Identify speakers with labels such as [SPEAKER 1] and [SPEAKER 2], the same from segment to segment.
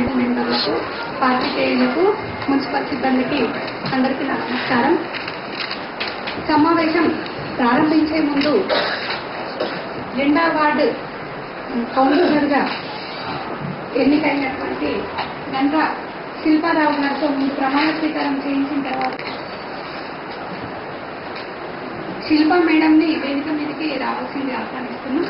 [SPEAKER 1] Committee మెంబర్లకు పాత్రికేయులకు municipal సిబ్బందికి అందరికీ నమస్కారం. సమావేశం ప్రారంభించే ముందు జెండా వార్డు కౌన్సిలర్గా ఎన్నికైనటువంటి గంట శిల్పారావు గారితో ముందు ప్రమాణ స్వీకారం చేయించిన తర్వాత శిల్ప మేడంని వేదిక మీదకి రావాల్సింది ఆహ్వానిస్తున్నాం.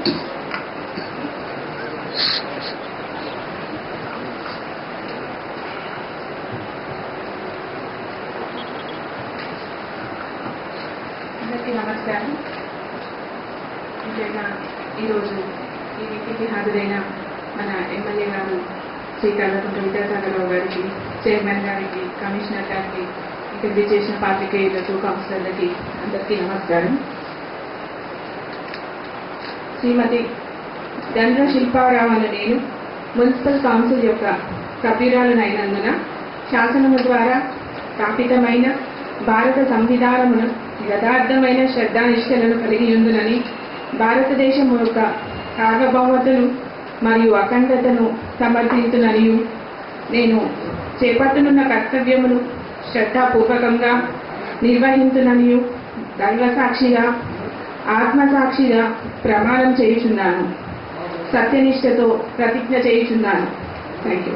[SPEAKER 2] అందరికీ నమస్కారం. ముఖ్యంగా ఈరోజు ఈ మీటింగ్కి హాజరైన మన ఎమ్మెల్యే గారు శ్రీ కల్వకుంట విద్యాసాగరరావు గారికి చైర్మన్ గారికి కమిషనర్ గారికి ఇక్కడ చేసిన పాత్రికేయులకు కౌన్సిలర్లకి అందరికీ నమస్కారం. శ్రీమతి దండ్ర శిల్పారావు అనే నేను మున్సిపల్ కౌన్సిల్ యొక్క సభ్యురాలనైనందున శాసనము ద్వారా స్థాపితమైన భారత సంవిధానమును యథార్థమైన శ్రద్ధానిష్టలను కలిగి ఉందునని భారతదేశం యొక్క సార్వభౌమతను మరియు అఖండతను సమర్థించుననియు నేను చేపట్టనున్న కర్తవ్యమును శ్రద్ధాపూర్వకంగా నిర్వహించుననియు దైవ సాక్షిగా ఆత్మసాక్షిగా ప్రమాణం చేయుచున్నాను. సత్యనిష్టతో ప్రతిజ్ఞ చేయుచున్నాను. Thank you